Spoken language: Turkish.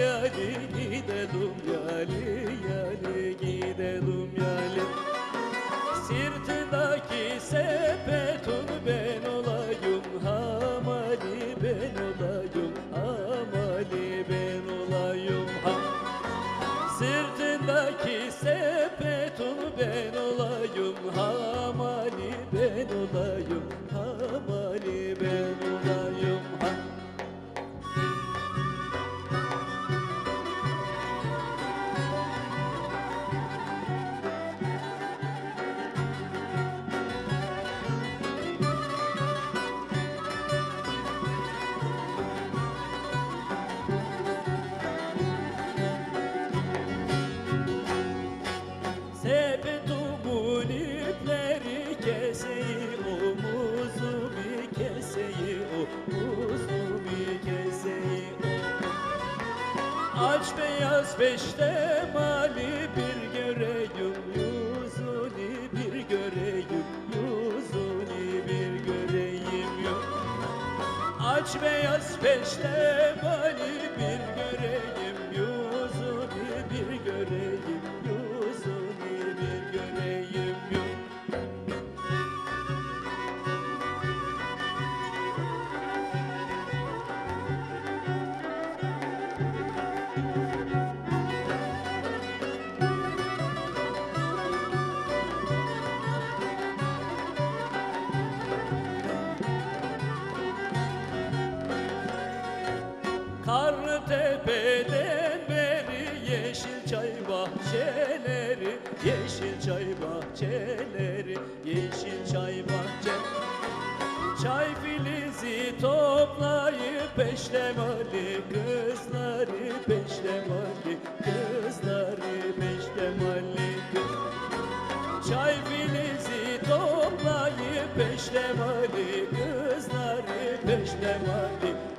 yali gidelim yali yali gidelim yali. Sırtındaki sepetun ben olayım hamali ben olayım hamali ben olayım ha. Sırtındaki sepetun ben olayım Aç beyaz peştemali bir göreyim yüzünü bir göreyim yüzünü bir göreyim yok. Aç beyaz peştemali bir göreyim yüzünü Karlı tepeden beri yeşil çay bahçeleri Yeşil çay bahçeleri Yeşil çay bahçeleri Çay filizi toplayıp peştemali kızları Peştemali kızları Peştemali kız Çay filizi toplayıp peştemali kızları Peştemali